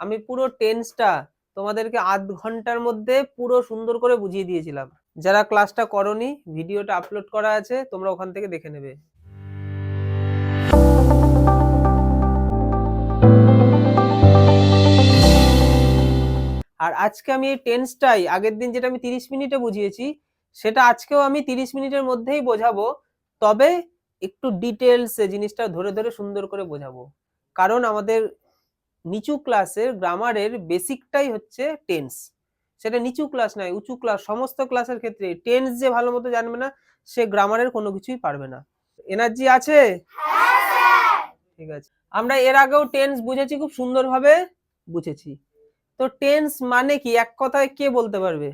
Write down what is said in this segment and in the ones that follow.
আমি পুরো টেন্সটা তোমাদেরকে আধ ঘণ্টার মধ্যে পুরো সুন্দর করে বুঝিয়ে দিয়েছিলাম। যারা ক্লাসটা করনি ভিডিওটা আপলোড করা আছে, তোমরা ওখান থেকে দেখে নেবে। আর আজকে আমি এই টেন্সটাই আগের দিন যেটা আমি তিরিশ মিনিটে বুঝিয়েছি, সেটা আজকেও আমি তিরিশ মিনিটের মধ্যেই বোঝাবো। তবে একটু ডিটেলস জিনিসটা ধরে ধরে সুন্দর করে বোঝাবো। কারণ আমাদের নিচু ক্লাসের গ্রামারের বেসিকটাই হচ্ছে টেন্স। সেটা নিচু ক্লাস নয়, উঁচু ক্লাস, সমস্ত ক্লাসের ক্ষেত্রে টেন্স যে ভালো মতো জানবে না, সে গ্রামারের কোনো কিছুই পারবে না। এনার্জি আছে? ঠিক আছে। আমরা এর আগেও টেন্স বুঝেছি, খুব সুন্দরভাবে বুঝেছি। তো টেন্স মানে কি? এক কথায় কে বলতে পারবে?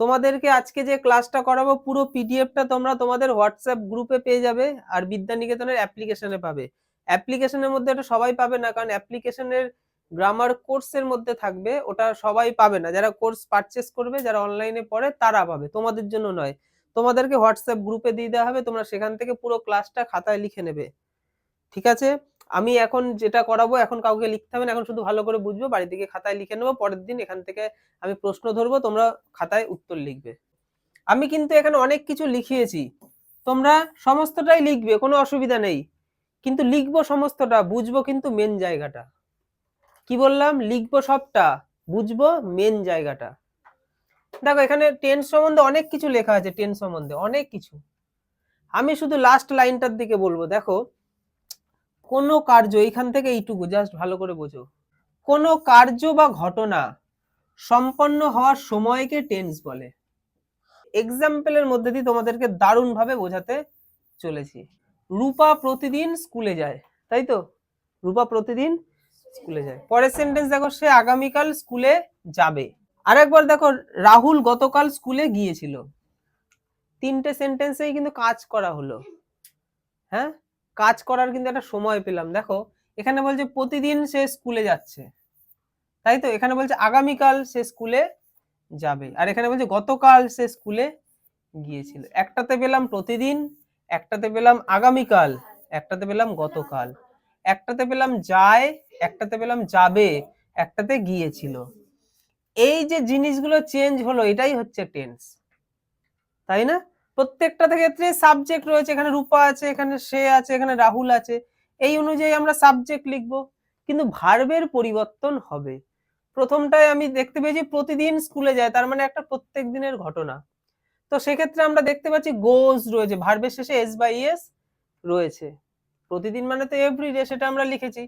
তোমাদেরকে আজকে যে ক্লাসটা করাবো, পুরো পিডিএফটা তোমরা তোমাদের হোয়াটসঅ্যাপ গ্রুপে পেয়ে যাবে আর বিদ্যানিকেতনের অ্যাপ্লিকেশনে পাবে। অ্যাপ্লিকেশনের মধ্যে এটা সবাই পাবে না, কারণ অ্যাপ্লিকেশনের গ্রামার কোর্সের মধ্যে থাকবে, ওটা সবাই পাবে না। যারা কোর্স পারচেস করবে, যারা অনলাইনে পড়ে, তারা পাবে। তোমাদের জন্য নয়। তোমাদেরকে হোয়াটসঅ্যাপ গ্রুপে দিয়ে দেওয়া হবে, তোমরা সেখান থেকে পুরো ক্লাসটা খাতায় লিখে নেবে। ঠিক আছে? আমি এখন যেটা করাবো, এখন কাউকে লিখতে হবে না, এখন শুধু ভালো করে বুঝব, বাড়ি থেকে খাতায় লিখে নেব, পরের দিন এখান থেকে আমি প্রশ্ন ধরবো, তোমরা খাতায় উত্তর লিখবে। আমি কিন্তু এখানে অনেক কিছু লিখিয়েছি। তোমরা সমস্তটাই লিখবে, কোনো অসুবিধা নেই। কিন্তু লিখব সমস্তটা, বুঝব কিন্তু মেন জায়গাটা। কি বললাম? লিখব সবটা, বুঝব মেন জায়গাটা। দেখো, এখানে টেন্স সম্বন্ধে অনেক কিছু লেখা আছে টেন্স সম্বন্ধে অনেক কিছু। আমি শুধু লাস্ট লাইনটার দিকে বলব, দেখো। কোনো কার্য, এইখান থেকে এইটুকু জাস্ট ভালো করে বোঝো। কোনো কার্য বা ঘটনা সম্পন্ন হওয়ার সময়কে টেন্স বলে। এক্সাম্পলের মধ্যে দিয়ে তোমাদেরকে দারুণভাবে বোঝাতে চলেছি। রূপা প্রতিদিন স্কুলে যায়, তাই তো? রূপা প্রতিদিন স্কুলে যায়। পরের সেন্টেন্স দেখো, সে আগামীকাল স্কুলে যাবে। আরেকবার দেখো, রাহুল গতকাল স্কুলে গিয়েছিল। তিনটে সেন্টেন্সেই কিন্তু কাজ করা হলো। হ্যাঁ? কাজ করার কিন্তু একটা সময় পেলাম। দেখো, এখানে বলছে প্রতিদিন সে স্কুলে যাচ্ছে। তাই তো? এখানে বলছে আগামীকাল সে স্কুলে যাবে। আর এখানে বলছে গতকাল সে স্কুলে গিয়েছিল। একটাতে পেলাম প্রতিদিন একটাতে পেলাম আগামীকাল, একটাতে পেলাম গতকাল, একটাতে পেলাম যায়, একটাতে পেলাম যাবে, একটাতে গিয়েছিল। এই যে জিনিসগুলো চেঞ্জ হলো, এটাই হচ্ছে টেন্স তাই না? প্রত্যেকটা ক্ষেত্রে সাবজেক্ট রয়েছে, এখানে রূপা আছে, এখানে সে আছে, এখানে রাহুল আছে, এই অনুযায়ী আমরা সাবজেক্ট লিখব, কিন্তু ভার্বের পরিবর্তন হবে। প্রথমটায় আমি দেখতে পেয়েছি, প্রতিদিন স্কুলে যায়, তার মানে একটা প্রত্যেক দিনের ঘটনা। তো সেক্ষেত্রে আমরা দেখতে পাচ্ছি গোজ রয়েছে ভার্বের শেষে এস বাই এস রয়েছে। প্রতিদিন মানে তো এভরিডে সেটা আমরা লিখেছি।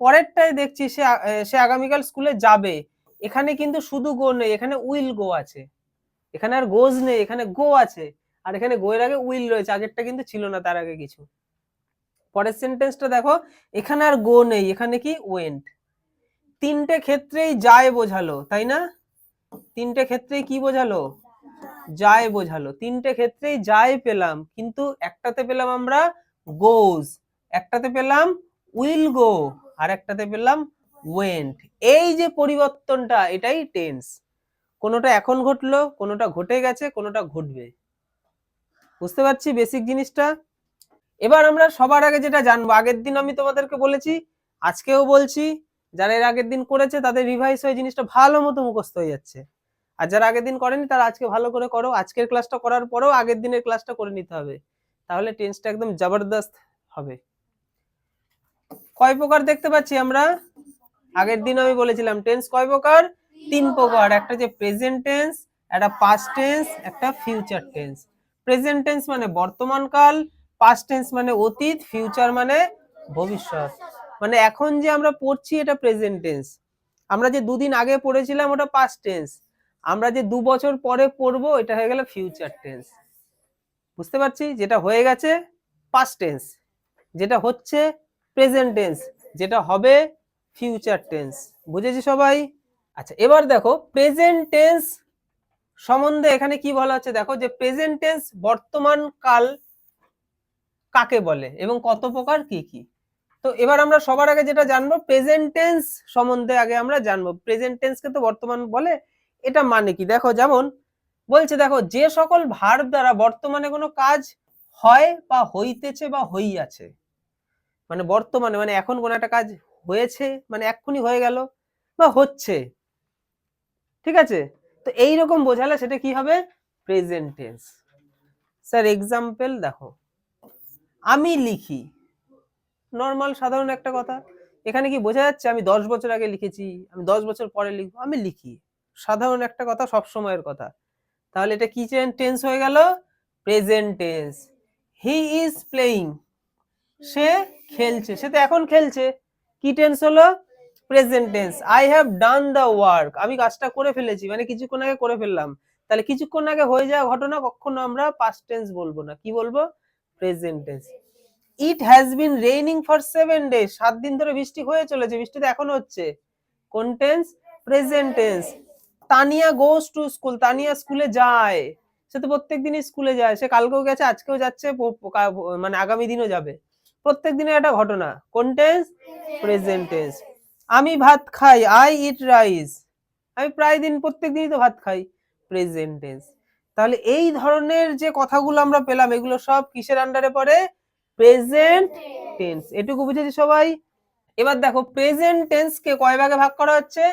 পরেরটাই দেখছি সে সে আগামীকাল স্কুলে যাবে। এখানে কিন্তু শুধু গো নেই, এখানে উইল গো আছে। এখানে আর গোজ নেই, এখানে গো আছে। আর এখানে গো এর আগে উইল রয়েছে, আগেরটা কিন্তু ছিল না, তার আগে কিছু। পরের সেন্টেন্সটা দেখো, এখানে আর গো নেই, এখানে কি ওয়েন্ট তিনটে ক্ষেত্রেই যায় বোঝালো, তাই না? তিনটে ক্ষেত্রেই কি বোঝালো? যায় বোঝালো। তিনটে ক্ষেত্রেই যায় পেলাম, কিন্তু একটাতে পেলাম আমরা গোজ একটাতে পেলাম উইল গো আর একটাতে পেলাম ওয়েন্ট এই যে পরিবর্তনটা, এটাই টেন্স কোনোটা এখন ঘটলো, কোনোটা ঘটে গেছে, কোনোটা ঘটবে। বুঝতে পারছি বেসিক জিনিসটা? এবার আমরা সবার আগে যেটা জানব, আগের দিন আমি তোমাদেরকে বলেছি, আজকেও বলছি, যারা এর আগের দিন করেছে, তাদের রিভাইস হয়ে জিনিসটা ভালো মতো মুখস্থ হয়ে যাচ্ছে। আর যারা আগের দিন করেনি, তারা আজকে ভালো করে করো। আজকের ক্লাসটা করার পরেও আগের দিনের ক্লাসটা করে নিতে হবে। তাহলে টেন্সটা একদম জবরদস্ত হবে। কয় প্রকার দেখতে পাচ্ছি আমরা? আগের দিন আমি বলেছিলাম টেন্স কয় প্রকার? তিন প্রকার। একটা যে প্রেজেন্ট টেন্স একটা পাস্ট টেন্স একটা ফিউচার টেন্স প্রেজেন্ট টেন্স মানে বর্তমান কাল পাস্ট টেন্স মানে অতীত ফিউচার মানে ভবিষ্যৎ। মানে এখন যে আমরা পড়ছি, এটা প্রেজেন্ট টেন্স আমরা যে দুদিন আগে পড়েছিলাম, ওটা পাস্ট টেন্স আমরা যে দু বছর পরে পড়ব, এটা হয়ে গেল ফিউচার টেন্স বুঝতে পারছি? যেটা হয়ে গেছে পাস্ট টেন্স যেটা হচ্ছে প্রেজেন্ট টেন্স যেটা হবে ফিউচার টেন্স বুঝেছি সবাই? আচ্ছা এবার দেখো প্রেজেন্ট টেন্স সম্বন্ধে এখানে কি বলা হচ্ছে? দেখো যে প্রেজেন্ট টেন্স বর্তমান কাল কাকে বলে এবং কত প্রকার, কি কি? তো এবার আমরা সবার আগে যেটা জানব প্রেজেন্ট টেন্স সম্বন্ধে আগে আমরা জানব। প্রেজেন্ট টেন্সকে তো বর্তমান বলে এটা মানে কি? দেখো যেমন বলছে, দেখো, যে সকল ভার্ব দ্বারা বর্তমানে কোনো কাজ হয় বা হইতেছে বা হইয়াছে মানে বর্তমানে মানে এখন কোনো একটা কাজ হয়েছে মানে এক্ষুনি হয়ে গেল বা হচ্ছে, ঠিক আছে? তো এই রকম বোঝালে সেটা কি হবে? প্রেজেন্ট টেন্স স্যার এক্সাম্পল দেখো, আমি লিখি নর্মাল সাধারণ একটা কথা, এখানে কি বোঝা যাচ্ছে? আমি দশ বছর আগে লিখেছি, আমি দশ বছর পরে লিখব, আমি লিখি। সাধারণ একটা কথা, সব সময়ের কথা। তাহলে এটা কি টেন্স হয়ে গেল? Present tense. He is playing সে খেলছে। সে তো এখন খেলছে। কি টেন্স হলো? Present tense. I have done the work. আমি কাজটা করে ফেলেছি মানে কিছুক্ষণ আগে করে ফেললাম। তাহলে কিছুক্ষণ আগে হয়ে যাওয়া ঘটনা কখনো আমরা পাস্ট টেন্স বলব না। কি বলব? Present tense. It has been raining for seven days. সাত দিন ধরে বৃষ্টি হয়ে চলেছে। বৃষ্টি তো এখন হচ্ছে। কোন tense? Present tense. Tania goes to school Tania স্কুলে যায়। সে তো প্রত্যেক দিনই স্কুলে যায়। সে কালকেও গেছে, আজকেও যাচ্ছে মানে আগামী দিনও যাবে। প্রত্যেক দিনের একটা ঘটনা। কোন টেন্স প্রেজেন্ট টেন্স আমি ভাত খাই আই ইট রাইস আমি প্রায় দিন প্রত্যেক দিনই তো ভাত খাই। প্রেজেন্ট টেন্স তাহলে এই ধরনের যে কথাগুলো আমরা পেলাম, এগুলো সব কিসের আন্ডারে পড়ে? প্রেজেন্ট টেন্স এটুকু বুঝেছি সবাই? এবার দেখো প্রেজেন্ট টেন্স কে কয় ভাগে ভাগ করা হচ্ছে?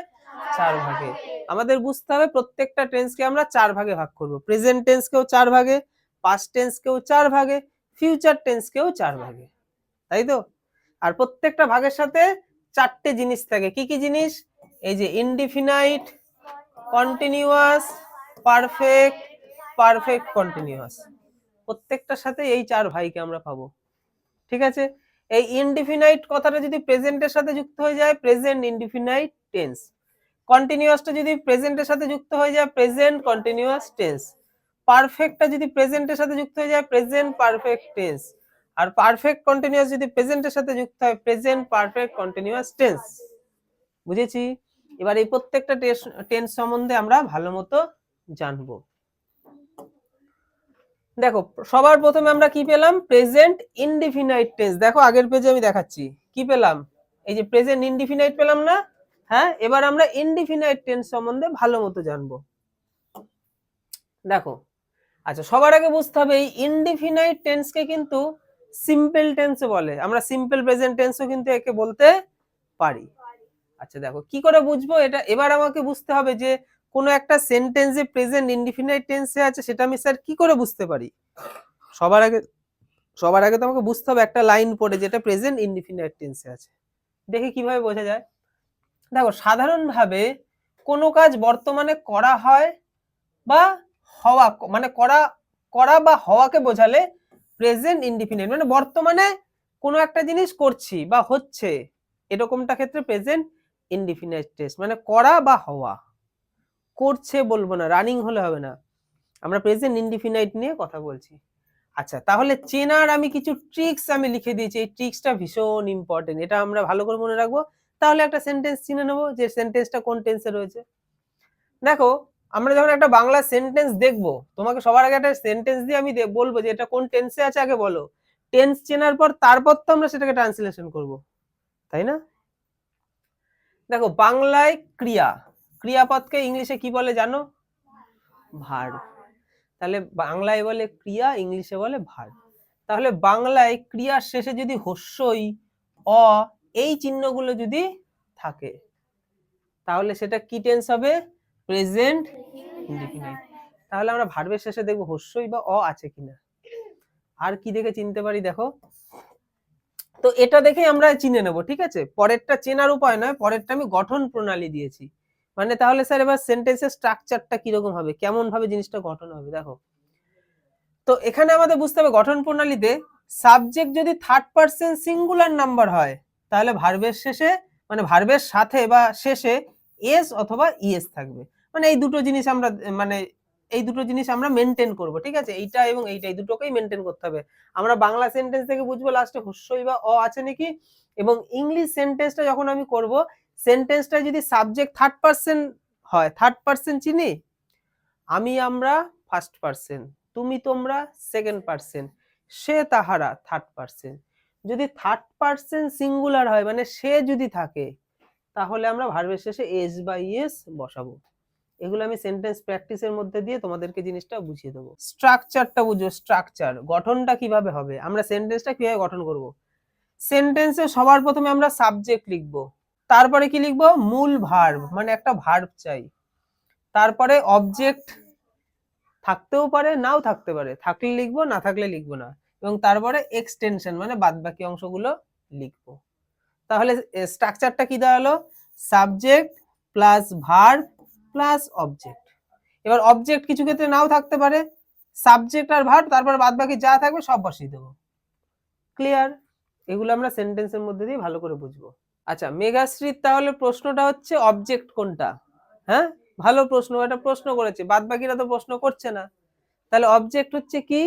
চার ভাগে। আমাদের বুঝতে হবে প্রত্যেকটা টেন্সকে আমরা চার ভাগে ভাগ করব। প্রেজেন্ট টেন্স কেও চার ভাগে পাস্ট টেন্স কেও চার ভাগে ফিউচার টেন্স কেও চার ভাগে। তাই তো? আর প্রত্যেকটা ভাগের সাথে চারটে জিনিস থাকে। কি কি জিনিস? এই যে indefinite continuous perfect perfect continuous প্রত্যেকটার সাথে এই চার ভাইকে আমরা পাবো। ঠিক আছে? এই ইনডিফিনাইট কথাটা যদি প্রেজেন্টের সাথে যুক্ত হয়ে যায় প্রেজেন্ট ইনডিফিনাইট টেন্স কন্টিনিউয়াসটা যদি প্রেজেন্টের সাথে যুক্ত হয়ে যায় প্রেজেন্ট কন্টিনিউয়াস টেন্স পারফেক্টটা যদি প্রেজেন্টের সাথে যুক্ত হয়ে যায় প্রেজেন্ট পারফেক্ট টেন্স আর পারফেক্ট কন্টিনিউয়াস যদি প্রেজেন্টের সাথে যুক্ত হয় প্রেজেন্ট পারফেক্ট কন্টিনিউয়াস টেন্স বুঝেছি? এবার এই প্রত্যেকটা টেন্স সম্বন্ধে আমরা ভালো মতো জানব। দেখো, সবার প্রথমে আমরা কি পেলাম? প্রেজেন্ট ইনডিফিনাইট টেন্স দেখো, আগের পেজে আমি দেখাচ্ছি। কি পেলাম? এই যে প্রেজেন্ট ইনডিফিনাইট পেলাম না? হ্যাঁ এবার আমরা ইনডিফিনাইট টেন্স সম্বন্ধে ভালো মতো জানব। দেখো আচ্ছা সবার আগে বুঝতে হবে, এই ইনডিফিনাইট টেন্সকে কিন্তু সিম্পল টেন্স বলে। আমরা সিম্পল প্রেজেন্ট টেন্সও কিন্তু একে বলতে পারি। আচ্ছা দেখো, কি করে বুঝব এটা? এবার আমাকে বুঝতে হবে যে কোনো একটা সেন্টেন্সে প্রেজেন্ট ইনডিফিনাইট টেন্সে আছে, সেটা আমি স্যার কি করে বুঝতে পারি? সবার আগে সবার আগে তো আমাকে বুঝতে হবে একটা লাইন পড়ে যেটা প্রেজেন্ট ইনডিফিনাইট টেন্সে আছে। দেখে কীভাবে বোঝা যায়। দেখো, সাধারণভাবে কোনো কাজ বর্তমানে করা হয় বা হওয়া মানে করা করা বা হওয়াকে বোঝালে প্রেজেন্ট ইনডিফিনাইট মানে বর্তমানে কোনো একটা জিনিস করছি বা হচ্ছে, এরকমটা ক্ষেত্রে প্রেজেন্ট ইনডিফিনাইট টেন্স মানে করা বা হওয়া। করছে বলব না রানিং হলে হবে না। আমরা প্রেজেন্ট ইনডিফিনাইট নিয়ে কথা বলছি। আচ্ছা তাহলে চেনার আমি কিছু ট্রিক্স আমি লিখে দিয়েছি। এই ট্রিক্সটা ভীষণ ইম্পর্টেন্ট এটা আমরা ভালো করে মনে রাখব। তাহলে একটা সেন্টেন্স চিনে নেব যে সেন্টেন্সটা কোন টেন্সে রয়েছে। দেখো, আমরা যখন একটা বাংলা সেন্টেন্স দেখব, তোমাকে সবার আগে একটা সেন্টেন্স দিয়ে আমি বলব যে এটা কোন টেন্সে আছে আগে বলো। টেন্স চেনার পর তারপর তো আমরা সেটাকে ট্রান্সলেশন করব। তাই না? দেখো, বাংলায় ক্রিয়া। ক্রিয়াপদকে ইংলিশে কি বলে জানো? ভার্ব তাহলে বাংলায় বলে ক্রিয়া, ইংলিশে বলে ভার্ব তাহলে বাংলায় ক্রিয়ার শেষে যদি হস্যই, অ, এই চিহ্নগুলো যদি থাকে, তাহলে সেটা কি টেন্স হবে? প্রেজেন্ট তাহলে আমরা ভার্বের শেষে দেখব হস্যই বা অ আছে কিনা। আর কি দেখে চিনতে পারি দেখো? তো এটা দেখে আমরা চিনে নেব, ঠিক আছে? পরেরটা চেনার উপায় নয়, পরেরটা আমি গঠন প্রণালী দিয়েছি। মানে তাহলে স্যার এবার সেন্টেন্সের স্ট্রাকচারটা কীরকম হবে? কেমন ভাবে জিনিসটা গঠন হবে? দেখো। তো এখানে আমাদের বুঝতে হবে গঠন প্রণালীতে সাবজেক্ট যদি থার্ড পার্সন সিঙ্গুলার নাম্বার হয়, তাহলে ভার্বের শেষে মানে ভার্বের সাথে বা শেষে এস অথবা ইএস থাকবে। মানে এই দুটো জিনিস আমরা মানে এই দুটো জিনিস আমরা মেনটেন করব, ঠিক আছে? এইটা এবং এইটা, এই দুটোকেই মেনটেন করতে হবে। আমরা বাংলা সেন্টেন্স থেকে বুঝব লাস্টে হস্যই বা অ আছে নাকি? এবং ইংলিশ সেন্টেন্সটা যখন আমি করব সেন্টেন্সটা যদি সাবজেক্ট থার্ড পার্সন হয় থার্ড পার্সন চিনি? আমি আমরা ফার্স্ট পার্সন তুমি তোমরা সেকেন্ড পার্সন সে তাহারা থার্ড পার্সন যদি থার্ড পার্সন সিঙ্গুলার হয় মানে সে যদি থাকে, তাহলে আমরা ভার্বের শেষে এস বা ইএস বসাবো। এগুলো আমি সেন্টেন্স প্র্যাকটিসের মধ্যে দিয়ে তোমাদেরকে জিনিসটা বুঝিয়ে দেবো। স্ট্রাকচারটা বুঝো স্ট্রাকচার গঠনটা কীভাবে হবে? আমরা সেন্টেন্সটা কীভাবে গঠন করব? সেন্টেন্সে সবার প্রথমে আমরা সাবজেক্ট লিখব। তারপরে কি লিখব? মূল ভার্ব মানে একটা ভার্ব চাই। তারপরে অবজেক্ট থাকতেও পারে, নাও থাকতে পারে। থাকলে লিখব, না থাকলে লিখব না। এবং তারপরে এক্সটেনশন মানে বাদবাকি অংশগুলো লিখব। তাহলে স্ট্রাকচারটা কি দাঁড়াল? Subject plus verb plus object এবার অবজেক্ট কিছু ক্ষেত্রে নাও থাকতে পারে। সাবজেক্ট আর ভার্ব তারপর বাদবাকি যা থাকবে সব বসিয়ে দেবো। ক্লিয়ার এগুলো আমরা সেন্টেন্সের মধ্যে দিয়ে ভালো করে বুঝব। আচ্ছা মেঘাশ্রীর তাহলে প্রশ্নটা হচ্ছে অবজেক্ট কোনটা? হ্যাঁ? ভালো প্রশ্ন এটা প্রশ্ন করেছে বাদ বাকিরা তো প্রশ্ন করছে না। তাহলে অবজেক্ট হচ্ছে কি?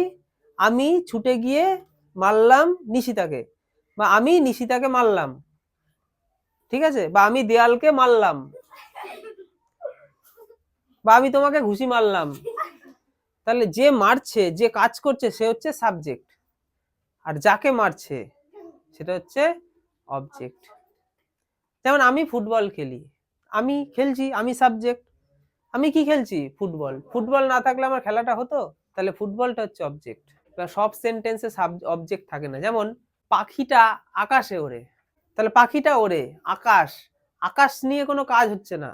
আমি ছুটে গিয়ে মারলাম নিশিতাকে, বা আমি নিশিতাকে মারলাম, ঠিক আছে? বা আমি দেয়ালকে মারলাম, বা আমি তোমাকে ঘুষি মারলাম। তাহলে যে মারছে, যে কাজ করছে, সে হচ্ছে সাবজেক্ট আর যাকে মারছে, সেটা হচ্ছে অবজেক্ট যেমন আমি ফুটবল খেলি, আমি খেলছি, আমি সাবজেক্ট আমি কি খেলছি? ফুটবল। ফুটবল না থাকলে আমার খেলাটা হতো? তাহলে ফুটবলটা হচ্ছে অবজেক্ট সব সেন্টেন্সে সাব অবজেক্ট থাকে না। যেমন, পাখিটা আকাশে ওড়ে। তাহলে পাখিটা ওড়ে, আকাশ। আকাশ নিয়ে কোনো কাজ হচ্ছে না।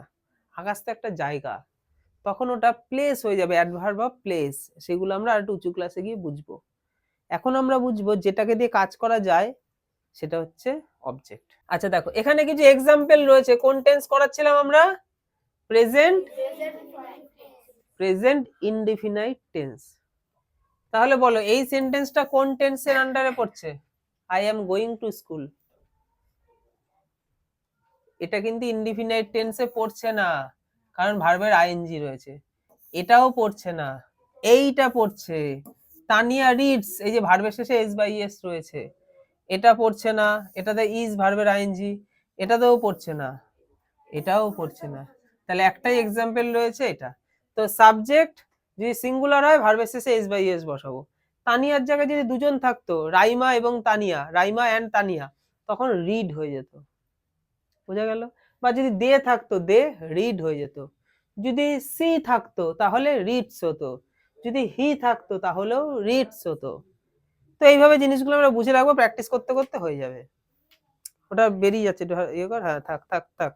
আকাশ তো একটা জায়গা। তখন ওটা প্লেস হয়ে যাবে অ্যাডভার্ব অফ প্লেস সেগুলো আমরা আর একটু উঁচু ক্লাসে গিয়ে বুঝব। এখন আমরা বুঝব, যেটাকে দিয়ে কাজ করা যায়, সেটা হচ্ছে অবজেক্ট আচ্ছা দেখো, এখানে কিছু এক্সাম্পল রয়েছে। কোন টেন্স করাচ্ছিলাম আমরা? প্রেজেন্ট প্রেজেন্ট ইনডিফিনাইট টেন্স তাহলে বলো, এই সেন্টেন্সটা কোন টেন্সের আন্ডারে পড়ছে? I am going to school এটা কিন্তু ইনডিফিনাইট টেন্সে পড়ছে না, কারণ ভার্বের আইএনজি রয়েছে। এটাও পড়ছে না, এইটা পড়ছে। তানিয়া রিডস এই যে ভার্বের শেষে এস বাই এস রয়েছে। এটা পড়ছে না, এটাতে ইজ ভার্বের আইএনজি এটাতেও পড়ছে না, এটাও পড়ছে না। তাহলে একটাই এক্সাম্পল রয়েছে এটা। তো সাবজেক্ট যদি সিঙ্গুলার হয় ভার্বের শেষে এস বাই এস বসাবো। তানিয়ার জায়গায় যদি দুজন থাকতো, রাইমা এবং তানিয়া, রাইমা অ্যান্ড তানিয়া, তখন রিড হয়ে যেত। বোঝা গেল? বা যদি দে থাকতো, দে রিড হয়ে যেত। যদি সি থাকতো, তাহলে রিডস হতো। যদি হি থাকতো, তাহলেও রিডস হতো। তো এইভাবে জিনিসগুলো আমরা বুঝে রাখব প্র্যাকটিস করতে করতে হয়ে যাবে। ওটা বেরিয়ে যাচ্ছে ইয়ে কর হ্যাঁ থাক থাক থাক।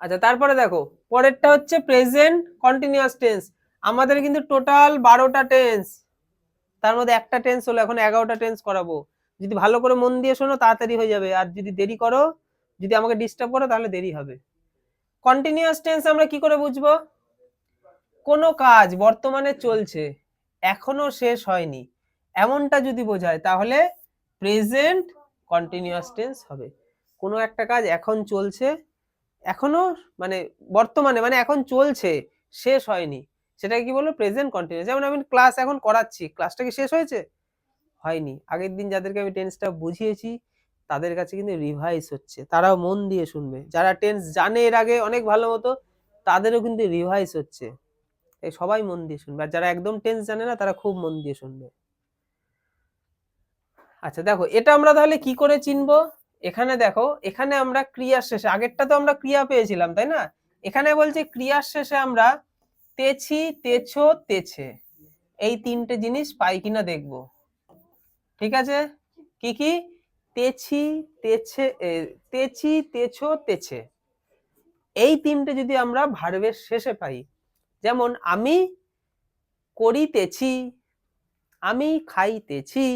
আচ্ছা তারপরে দেখো, পরেরটা হচ্ছে প্রেজেন্ট কন্টিনিউয়াস টেন্স আমাদের কিন্তু টোটাল বারোটা টেন্স তার মধ্যে একটা টেন্স হলো, এখন এগারোটা টেন্স করাবো। যদি ভালো করে মন দিয়ে শোনো, তাড়াতাড়ি হয়ে যাবে। আর যদি দেরি করো, যদি আমাকে ডিস্টার্ব করো, তাহলে দেরি হবে। কন্টিনিউয়াস টেন্স আমরা কি করে বুঝব? কোনো কাজ বর্তমানে চলছে। এখনও শেষ হয়নি। এমনটা যদি বোঝায়, তাহলে প্রেজেন্ট কন্টিনিউয়াস টেন্স হবে। কোনো একটা কাজ এখন চলছে, এখনও মানে বর্তমানে মানে এখন চলছে, শেষ হয়নি। সেটা কি বলব? প্রেজেন্ট কন্টিনিউয়াস যেমন আমি ক্লাস এখন করাচ্ছি ক্লাসটা কি শেষ হয়েছে? হয়নি। আগের দিন যাদেরকে আমি টেন্সটা বুঝিয়েছি, তাদের কাছে কিন্তু রিভাইজ হচ্ছে। তারাও মন দিয়ে শুনবে। যারা টেন্স জানে এর আগে অনেক ভালো মতো, তাদেরও কিন্তু রিভাইজ হচ্ছে। এই সবাই মন দিয়ে শুনবে। আর যারা একদম টেন্স জানে না, তারা খুব মন দিয়ে শুনবে। আচ্ছা দেখো, এটা আমরা তাহলে কি করে চিনবো? এখানে দেখো, এখানে আমরা ক্রিয়ার শেষে, আগেরটা তো আমরা ক্রিয়া পেয়েছিলাম, তাই না? এখানে বলছে ক্রিয়ার শেষে আমরা তেছি, তেছো, তেছে। এই তিনটে জিনিস পাই কিনা দেখব। ঠিক আছে? কি কি? তেছি, তেছে তেছি, তেছো, তেছে। এই তিনটে যদি আমরা ভার্বের শেষে পাই যেমন আমি করিতেছি, আমি খাইতেছি,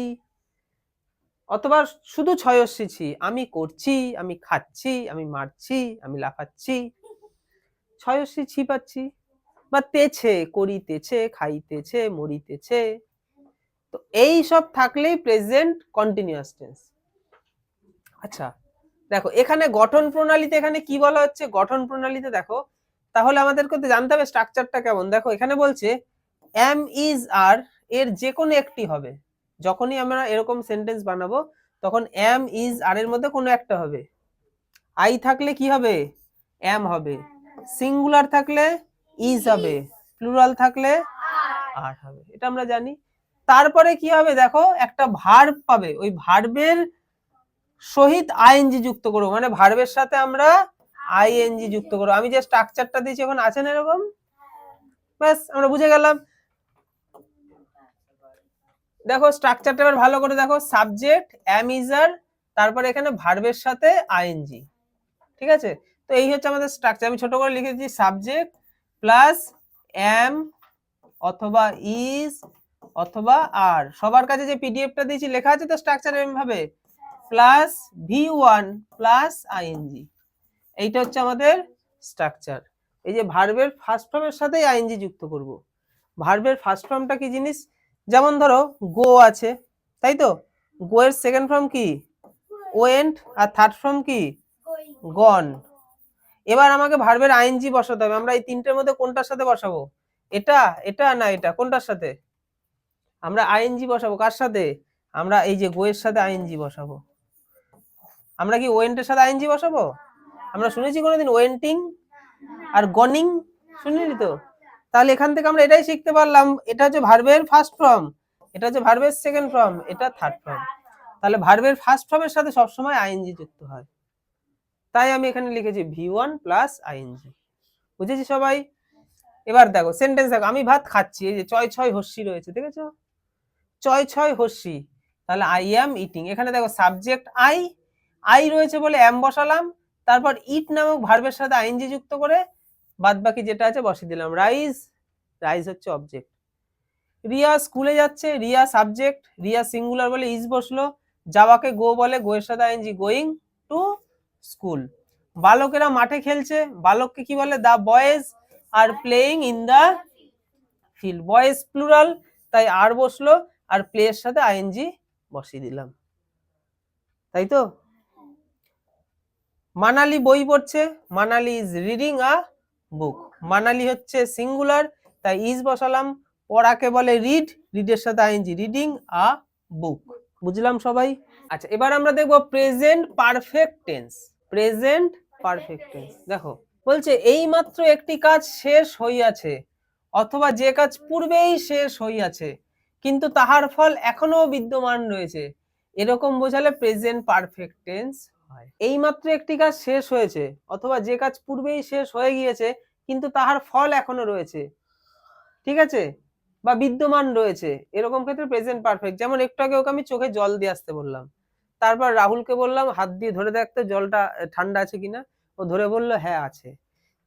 অথবা শুধু ছয়স্বী আমি করছি, আমি খাচ্ছি, আমি মারছি, আমি লাফাচ্ছি ছয়স্বী ছি পাচ্ছি, বা তেছে, করিতেছে, খাইতেছে, মরিতেছে, তো এই সব থাকলেই প্রেজেন্ট কন্টিনিউয়াস টেন্স আচ্ছা দেখো এখানে গঠন প্রণালীতে এখানে কি বলা হচ্ছে? গঠন প্রণালীতে দেখো তাহলে আমাদেরকে তো জানতে হবে স্ট্রাকচারটা কেমন। দেখো, এখানে বলছে এম ইজ আর এর যে কোনো একটি হবে। যখনই আমরা এরকম সেন্টেন্স বানাবো, তখন এম ইজ আর এর মধ্যে কোনো একটা হবে। আই থাকলে কি হবে? এম হবে। সিঙ্গুলার থাকলে ইজ হবে। প্লুরাল থাকলে আর হবে। এটা আমরা জানি। তারপরে কি হবে দেখো, একটা ভার্ব পাবে। ওই ভার্বের সহিত আইএনজি যুক্ত করব। মানে ভার্বের সাথে আমরা আইএনজি যুক্ত করো। আমি যে স্ট্রাকচারটা দিয়েছি এখন আছেন এরকম? ব্যাস, আমরা বুঝে গেলাম। দেখো স্ট্রাকচারটা এবার ভালো করে দেখো। সাবজেক্ট অ্যাম ইজার তারপরে এখানে ভার্বের সাথে আইএনজি ঠিক আছে? তো এই হচ্ছে আমাদের স্ট্রাকচার আমি ছোট করে লিখে দিচ্ছি সাবজেক্ট প্লাস এম অথবা ইজ অথবা আর সবার কাছে যে পিডিএফটা দিয়েছি, লেখা আছে তো structure এমভাবে plus V one plus ING এইটা হচ্ছে আমাদের স্ট্রাকচার এই যে ভার্বের ফার্স্ট ফর্মের সাথেই আইএনজি যুক্ত করব। ভার্বের ফার্স্ট ফর্মটা কি জিনিস? যেমন ধরো গো আছে তাই তো? গো এর সেকেন্ড ফর্ম কি? ওয়েন্ট আর থার্ড ফর্ম কি? গন এবার আমাকে ভার্বের আইএনজি বসাতে হবে। আমরা এই তিনটের মধ্যে কোনটার সাথে বসাবো? এটা এটা না এটা? কোনটার সাথে? আমরা আইএনজি বসাবো। কার সাথে? আমরা এই যে গোয়ের সাথে আইএনজি বসাবো। আমরা কি ওয়েন্টের সাথে আইএনজি বসাবো? আমরা শুনেছি কোনোদিন ওয়েন্টিং আর গনিং, শুনিনি তো? তাহলে এখান থেকে আমরা এটাই শিখতে পারলাম, এটা হচ্ছে ভার্বের ফার্স্ট ফর্ম এটা হচ্ছে ভার্বের সেকেন্ড ফর্ম এটা থার্ড ফর্ম তাহলে ভার্বের ফার্স্ট ফর্মের সাথে সবসময় আইএনজি যুক্ত হয়। তাই আমি এখানে লিখেছি ভি ওয়ান প্লাস আইএনজি বুঝেছি সবাই? এবার দেখো সেন্টেন্স দেখো, আমি ভাত খাচ্ছি, এই যে ছয় ছয় হস্যি রয়েছে, দেখেছ? ছয় ছয় হস্যি, তাহলে আই অ্যাম ইটিং এখানে দেখো সাবজেক্ট আই আই রয়েছে বলে অ্যাম বসালাম তারপর ইট নামক ভার্বের সাথে আইএনজি যুক্ত করে বাদ বাকি যেটা আছে বসিয়ে দিলাম। রাইজ রাইজ হচ্ছে অবজেক্ট। রিয়া স্কুলে যাচ্ছে, রিয়া সাবজেক্ট, রিয়া সিঙ্গুলার বলে ইজ বসল যাওয়াকে গো বলে গো এর সাথে আইএনজি গোয়িং টু স্কুল। বালকেরা মাঠে খেলছে, বালককে কি বলে? The boys are playing in the field. Boys plural, তাই আর বসল, আর প্লে এর সাথে আইএনজি বসিয়ে দিলাম। তাই তো? মানালি বই পড়ছে, Manali is reading a book Manali হচ্ছে সিঙ্গুলার তাই ইজ বসালাম, পড়াকে বলে রিড রিডের সাথে আইনজি রিডিং আ বুক বুঝলাম সবাই? আচ্ছা এবার আমরা দেখব present perfect tense present perfect tense দেখো, বলছে এই মাত্র একটি কাজ শেষ হইয়াছে, অথবা যে কাজ পূর্বেই শেষ হইয়াছে, কিন্তু তাহার ফল এখনও বিদ্যমান রয়েছে। এরকম বোঝালে প্রেজেন্ট পারফেক্ট টেন্স হয়। এই মাত্র একটি কাজ শেষ হয়েছে, অথবা যে কাজ পূর্বেই শেষ হয়ে গিয়েছে, কিন্তু তাহার ফল এখনও রয়েছে। ঠিক আছে? বা বিদ্যমান রয়েছে। এরকম ক্ষেত্রে প্রেজেন্ট পারফেক্ট যেমন একটু আগে ওকে আমি চোখে জল দিয়ে আসতে বললাম। তারপর রাহুলকে বললাম, হাত দিয়ে ধরে দেখতে জলটা ঠান্ডা আছে কিনা? ও ধরে বলল হ্যাঁ আছে।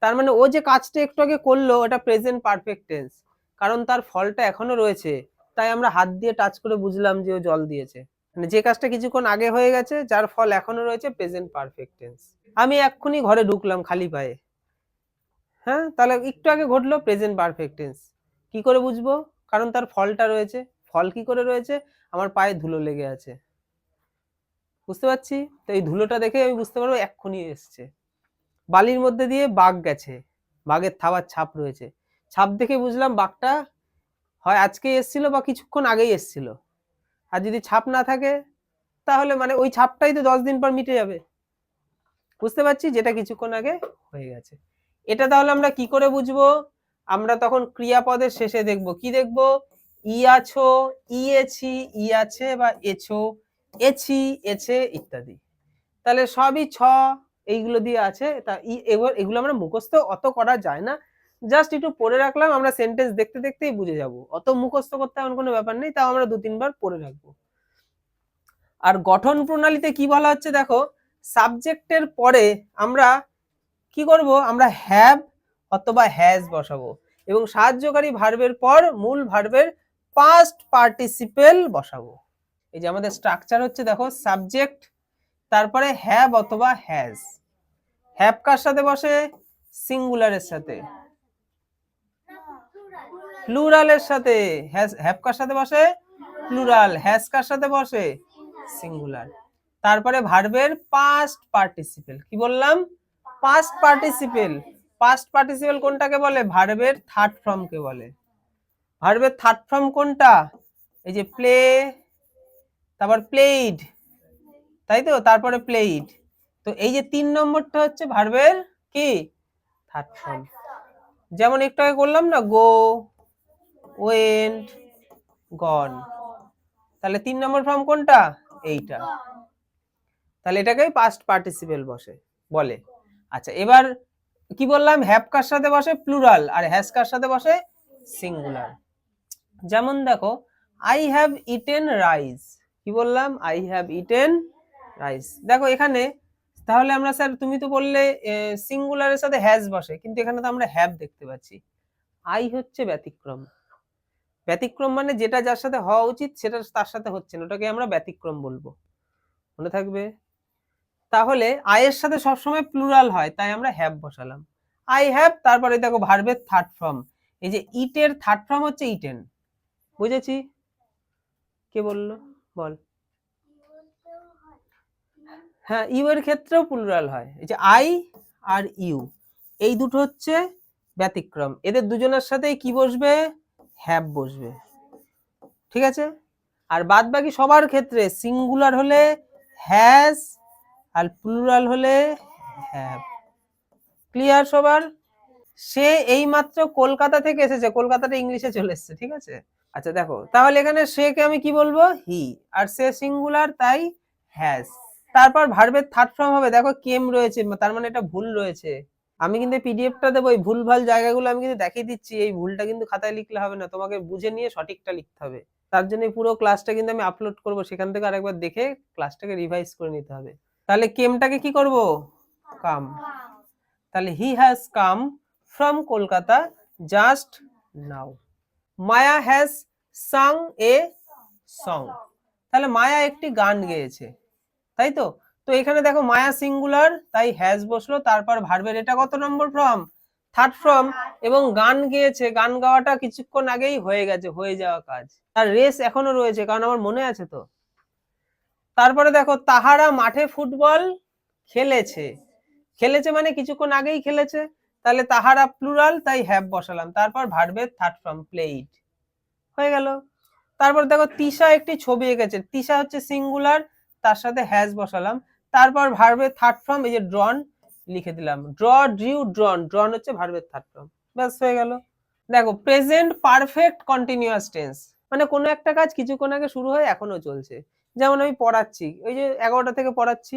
তার মানে ও যে কাজটা একটু আগে করল, ওটা প্রেজেন্ট পারফেক্ট টেন্স কারণ তার ফলটা এখনও রয়েছে। তাই আমরা হাত দিয়ে টাচ করে বুঝলাম যে ও জল দিয়েছে। মানে যে কাজটা কিছুক্ষণ আগে হয়ে গেছে, যার ফল এখনও রয়েছে প্রেজেন্ট পারফেক্ট টেন্স আমি এক্ষুনি ঘরে ঢুকলাম খালি পায়ে। হ্যাঁ তাহলে একটু আগে ঘটলো প্রেজেন্ট পারফেক্ট টেন্স কি করে বুঝব? কারণ তার ফলটা রয়েছে। ফল কি করে রয়েছে? আমার পায়ে ধুলো লেগে আছে। বুঝতে পারছি? তো এই ধুলোটা দেখে আমি বুঝতে পারব এক্ষুনি এসছে। বালির মধ্যে দিয়ে বাঘ গেছে। বাঘের থাবার ছাপ রয়েছে। ছাপ দেখে বুঝলাম বাঘটা হয় আজকে এসছিল বা কিছুক্ষণ আগেই এসছিল। আর যদি ছাপ না থাকে, তাহলে মানে ওই ছাপটাই তো দশ দিন পর মিটে যাবে। বুঝতে পারছি যেটা কিছুক্ষণ আগে হয়ে গেছে। এটা তাহলে আমরা কি করে বুঝব? আমরা তখন ক্রিয়াপদের শেষে দেখব। কি দেখব? ই আছো ইয়েছি ই আছে বা এছো, এছি, এছে ইত্যাদি। তাহলে সবই ছ, এইগুলো দিয়ে আছে। তা ই এগুলো আমরা মুখস্থ অত করা যায় না। জাস্ট একটু পড়ে রাখলাম, আমরা সেন্টেন্স দেখতে দেখতেই বুঝে যাব। অত মুখস্থ করতে এমন কোনো ব্যাপার নেই, তাও আমরা দু তিনবার পড়ে রাখব। আর গঠন প্রণালীতে কি বলা হচ্ছে দেখো সাবজেক্টের পরে আমরা কি করব, আমরা হ্যাভ অথবা হ্যাজ বসাবো এবং সাহায্যকারী ভার্বের পর মূল ভার্বের পাস্ট পার্টিসিপেল বসাবো। এই যে আমাদের স্ট্রাকচার হচ্ছে দেখো সাবজেক্ট তারপরে হ্যাভ অথবা হ্যাজ হ্যাভ কার সাথে বসে? সিঙ্গুলারের সাথে। প্লুরালের সাথে হ্যাভ কার সাথে বসে? প্লুরাল হ্যাজ কার সাথে বসে? সিঙ্গুলার। তারপরে ভার্বের পাস্ট পার্টিসিপেল কি বললাম? পাস্ট পার্টিসিপেল পাস্ট পার্টিসিপেল কোনটাকে বলে? ভার্বের থার্ড ফর্মকে বলে। ভার্বের থার্ড ফর্ম কোনটা? এই যে প্লে তারপর প্লেইড তাই তো? তারপরে প্লেইড তো এই যে তিন নম্বরটা হচ্ছে ভার্বের কি? থার্ড ফর্ম যেমন একটু আগে করলাম না? Go went gone. তাহলে তিন নম্বর ফর্ম কোনটা? এইটা। তাহলে এটাকেই পাস্ট পার্টিসিপেল বসে, বলে। আচ্ছা এবার কি বললাম? হ্যাভ কার সাথে বসে? প্লুরাল আর হ্যাজ কার সাথে বসে? সিঙ্গুলার যেমন দেখো আই হ্যাভ ইটেন রাইস কি বললাম? আই হ্যাভ ইটেন রাইস দেখো, এখানে তাহলে আমরা স্যার তুমি তো বললে সিঙ্গুলারের সাথে হ্যাজ বসে, কিন্তু এখানে তো আমরা হ্যাভ দেখতে পাচ্ছি। আই হচ্ছে ব্যতিক্রম। ব্যতিক্রম মানে যেটা যার সাথে হওয়া উচিত সেটা তার সাথে হচ্ছে না। ওটাকে আমরা ব্যতিক্রম বলব। মনে থাকবে? তাহলে আয়ের সাথে সবসময় প্লুরাল হয়, তাই আমরা হ্যাভ বসালাম। আই হ্যাভ তারপরে দেখো ভার্বের থার্ড ফর্ম এই যে ইটের থার্ড ফর্ম হচ্ছে ইটেন বুঝেছি? কে বলল? বল। হ্যাঁ ইউ এর ক্ষেত্রেও প্লুরাল হয়। এই যে আই আর ইউ এই দুটো হচ্ছে ব্যতিক্রম। এদের দুজনের সাথে কি বসবে? হ্যাভ বসবে। ঠিক আছে? আর বাদ বাকি সবার ক্ষেত্রে সিঙ্গুলার হলে হ্যাজ আর প্লুরাল হলে হ্যাভ ক্লিয়ার সবার? সে এই মাত্র কলকাতা থেকে এসেছে। কলকাতাটা ইংলিশে চলে এসেছে, ঠিক আছে? আচ্ছা দেখো, তাহলে এখানে সেকে আমি কি বলব? হি। আর সে সিঙ্গুলার, তাই হ্যাজ তারপর ভার্বের থার্ড ফর্ম হবে। দেখো, কেম রয়েছে, তার মানে এটা ভুল রয়েছে। আমি কিন্তু পিডিএফটা দেবো, এই ভুল ভালো জায়গাগুলো আমি কিন্তু দেখিয়ে দিচ্ছি, এই ভুলটা কিন্তু খাতায় লিখলে হবে না, তোমাকে বুঝে নিয়ে সঠিকটা লিখতে হবে। তার জন্য পুরো ক্লাসটা কিন্তু আমি আপলোড করব, সেখান থেকে আরেকবার দেখে ক্লাসটাকে রিভাইজ করে নিতে হবে। তাহলে কেমটাকে কি করব? কাম তাহলে he has come from Kolkata just now Maya has sung a song তাহলে মায়া একটি গান গেয়েছে, তাই তো? তো এখানে দেখো মায়া সিঙ্গুলার, তাই হ্যাজ বসল, তারপর ভার্বের এটা কত নম্বর ফর্ম থার্ড ফর্ম এবং গান গেয়েছে, গান গাওয়াটা কিছুক্ষণ আগেই হয়ে গেছে, হয়ে যাওয়া কাজ। তার রেস এখনও রয়েছে, কারণ আমার মনে আছে তো। তারপরে দেখো, তাহারা মাঠে ফুটবল খেলেছে। খেলেছে মানে কিছুক্ষণ আগেই খেলেছে। তাহলে তাহারা প্লুরাল তাই হ্যাভ বসালাম। তারপর ভার্বের থার্ড ফর্ম প্লেইড হয়ে গেল। তারপর দেখো, তিশা একটি ছবি এঁকেছে। তিশা হচ্ছে সিঙ্গুলার তার সাথে হ্যাজ বসালাম। তারপর ভার্বের থার্ড ফর্ম এই যে ড্রন লিখে দিলাম। ড্র ড্রিউ ড্রন ড্রন হচ্ছে ভার্বের থার্ড ফর্ম ব্যাস, হয়ে গেল। দেখো প্রেজেন্ট পারফেক্ট কন্টিনিউয়াস টেন্স মানে কোনো একটা কাজ কিছুক্ষণ আগে শুরু হয়ে এখনও চলছে। যেমন আমি পড়াচ্ছি, ওই যে এগারোটা থেকে পড়াচ্ছি,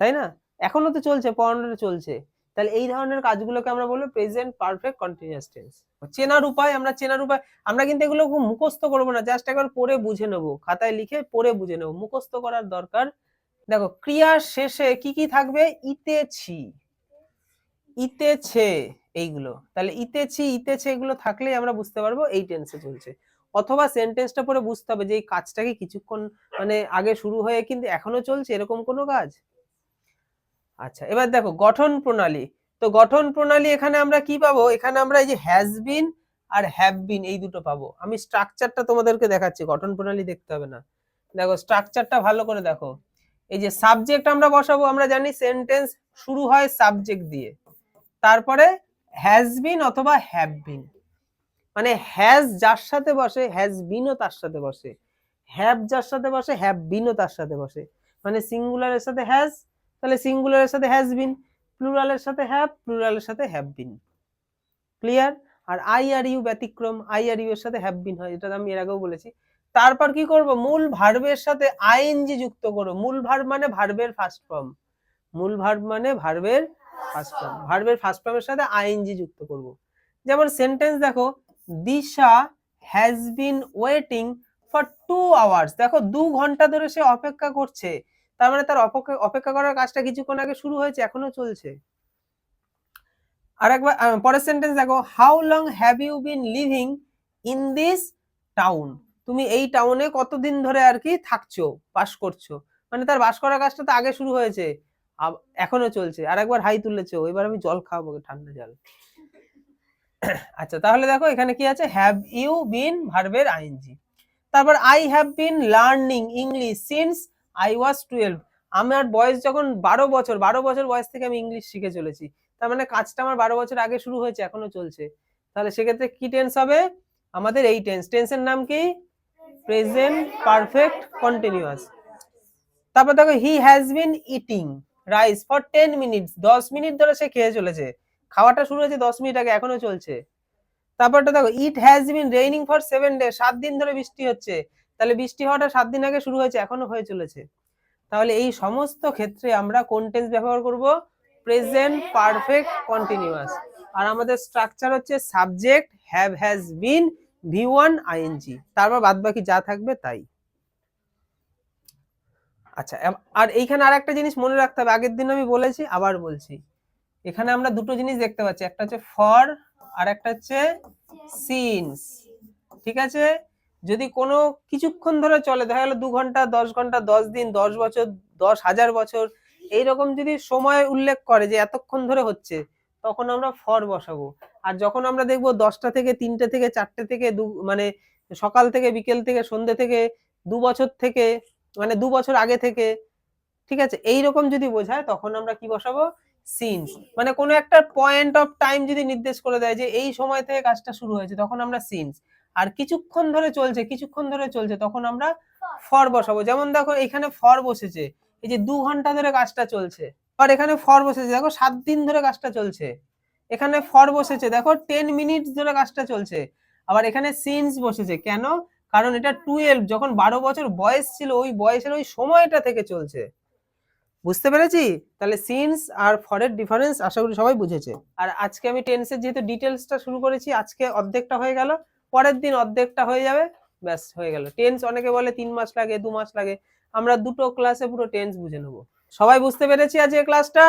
তাই না? এখনও তো চলছে পড়ানোটা চলছে। তাহলে এই ধরনের কাজগুলোকে আমরা বলব প্রেজেন্ট পারফেক্ট কন্টিনিউয়াস টেন্স চেনার উপায়, আমরা চেনার উপায়, আমরা কিন্তু এগুলো মুখস্থ করব না জাস্ট একবার পড়ে বুঝে নেব। খাতায় লিখে পড়ে বুঝে নেব। মুখস্থ করার দরকার দেখো ক্রিয়ার শেষে কি কি থাকবে? ইতেছি। ইতেছে এইগুলো। তাহলে ইতেছি, ইতেছে এগুলো থাকলেই আমরা বুঝতে পারব এই টেন্সে চলছে। অথবা সেন্টেন্সটা পরে বুঝতে হবে যে এই কাজটাকে কিছুক্ষণ মানে আগে শুরু হয়ে কিন্তু এখনও চলছে এরকম কোনো কাজ? আচ্ছা এবার দেখো, গঠন প্রণালী। তো গঠন প্রণালী এখানে আমরা কি পাবো? এখানে আমরা এই যে has been R have been এই দুটো পাবো। আমি স্ট্রাকচারটা তোমাদেরকে দেখাচ্ছি, গঠন প্রণালী দেখতে হবে না। দেখো স্ট্রাকচারটা ভালো করে দেখো। এই যে সাবজেক্ট আমরা বসাবো, আমরা জানি সেন্টেন্স শুরু হয় সাবজেক্ট দিয়ে। তারপরে হ্যাজ বিন অথবা হ্যাভ বিন মানে হ্যাজ যার সাথে বসে হ্যাজ বিনও তার সাথে বসে। হ্যাভ যার সাথে বসে হ্যাভ বিনও তার সাথে বসে। মানে সিঙ্গুলারের সাথে হ্যাজ তাহলে সিঙ্গুলারের সাথে হ্যাজ বিন প্লুরালের সাথে হ্যাভ প্লুরালের সাথে হ্যাভ বিন ক্লিয়ার আর আই আর ইউ ব্যতিক্রম আই আর ইউ এর সাথে হ্যাভ বিন হয় এটা আমি এর আগেও বলেছি। তারপর কি করব? মূল ভার্বের সাথে আইএনজি যুক্ত করো মূল ভার্ব মানে ভার্বের ফার্স্ট ফর্ম মূল ভার্ব মানে ভার্বের ফার্স্ট ফর্ম ভার্বের ফার্স্ট ফর্মের সাথে আইএনজি যুক্ত করব। যেমন সেন্টেন্স দেখো, Disha has been waiting for two hours দেখো, দু ঘণ্টা ধরে সে অপেক্ষা করছে। তার মানে তার অপেক্ষা অপেক্ষা করার কাজটা কিছুক্ষণ আগে শুরু হয়েছে, এখনও চলছে। আর একবার পরের সেন্টেন্স দেখো how long have you been living in this town তুমি এই টাউনে কতদিন ধরে আর কি থাকছো, বাস করছ? মানে তার বাস করার কাজটা তো আগে শুরু হয়েছে এখনও চলছে। আর একবার হাই তুলেছে, এবার আমি জল খাওয়াবো ঠান্ডা জল। আচ্ছা তাহলে দেখো এখানে কি আছে? হ্যাভ ইউ বিন ভার্বের আইএনজি। তারপর I have been learning English since I was twelve আমার বয়স যখন বারো বছর বারো বছর বয়স থেকে আমি ইংলিশ শিখে চলেছি। তার মানে কাজটা আমার বারো বছর আগে শুরু হয়েছে এখনও চলছে। তাহলে সেক্ষেত্রে কি টেন্স হবে? আমাদের এই টেন্স টেন্সের নাম কি? প্রেজেন্ট পারফেক্ট কন্টিনিউয়াস তারপর দেখো he has been eating rice for ten minutes দশ মিনিট ধরে সে খেয়ে চলেছে। খাওয়াটা শুরু হয়েছে দশ মিনিট আগে, এখনও চলছে। তারপরটা দেখো it has been raining for seven day সাত দিন ধরে বৃষ্টি হচ্ছে। তাহলে বৃষ্টি হওয়াটা সাত দিন আগে শুরু হয়েছে, এখনও হয়ে চলেছে। তাহলে এই সমস্ত ক্ষেত্রে আমরা কোন টেন্স ব্যবহার করব প্রেজেন্ট পারফেক্ট কন্টিনিউয়াস আর আমাদের স্ট্রাকচার হচ্ছে subject have has been V one ING তারপর বাদ বাকি যা থাকবে তাই। আচ্ছা আর এইখানে আর একটা জিনিস মনে রাখতে হবে, আগের দিন আমি বলেছি, আবার বলছি। এখানে আমরা দুটো জিনিস দেখতে পাচ্ছি, একটা হচ্ছে ফর আর একটা হচ্ছে সিনস ঠিক আছে? যদি কোনো কিছুক্ষণ ধরে চলে, দেখা গেল দু ঘণ্টা, দশ ঘণ্টা, দশ দিন, দশ বছর, দশ হাজার বছর, এইরকম যদি সময় উল্লেখ করে যে এতক্ষণ ধরে হচ্ছে, তখন আমরা ফর বসাবো। আর যখন আমরা দেখব দশটা থেকে তিনটে থেকে চারটে থেকে দু মানে সকাল থেকে বিকেল থেকে সন্ধ্যে থেকে দু বছর থেকে মানে দু বছর আগে থেকে, ঠিক আছে? এই রকম যদি বোঝায়, তখন আমরা কি বসাবো? সিনস মানে কোনো একটা পয়েন্ট অফ টাইম যদি নির্দেশ করে দেয় যে এই সময় থেকে কাজটা শুরু হয়েছে, তখন আমরা সিনস আর কিছুক্ষণ ধরে চলছে, কিছুক্ষণ ধরে চলছে, তখন আমরা ফর বসাবো। যেমন দেখো, এখানে ফর বসেছে। এই যে দু ঘণ্টা ধরে কাজটা চলছে। আর এখানে ফর বসেছে। দেখো, সাত দিন ধরে কাজটা চলছে। এখানে ফর বসেছে, দেখো টেন মিনিট ধরে কাজটা চলছে। আবার এখানে সিনস বসেছে, কেন? কারণ এটা টুয়েলভ যখন বারো বছর বয়স ছিল, ওই বয়সের ওই সময়টা থেকে চলছে। বুঝতে পেরেছি? তাহলে সিনস আর ফরের ডিফারেন্স আশা করি সবাই বুঝেছে। আর আজকে আমি টেন্সের যেহেতু ডিটেলসটা শুরু করেছি, আজকে অর্ধেকটা হয়ে গেল, পরের দিন অর্ধেকটা হয়ে যাবে, ব্যাস হয়ে গেল। টেন্স অনেকে বলে তিন মাস লাগে, দু মাস লাগে, আমরা দুটো ক্লাসে পুরো টেন্স বুঝে নেব। সবাই বুঝতে পেরেছি আজকে ক্লাসটা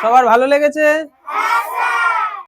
সবার ভালো লেগেছে?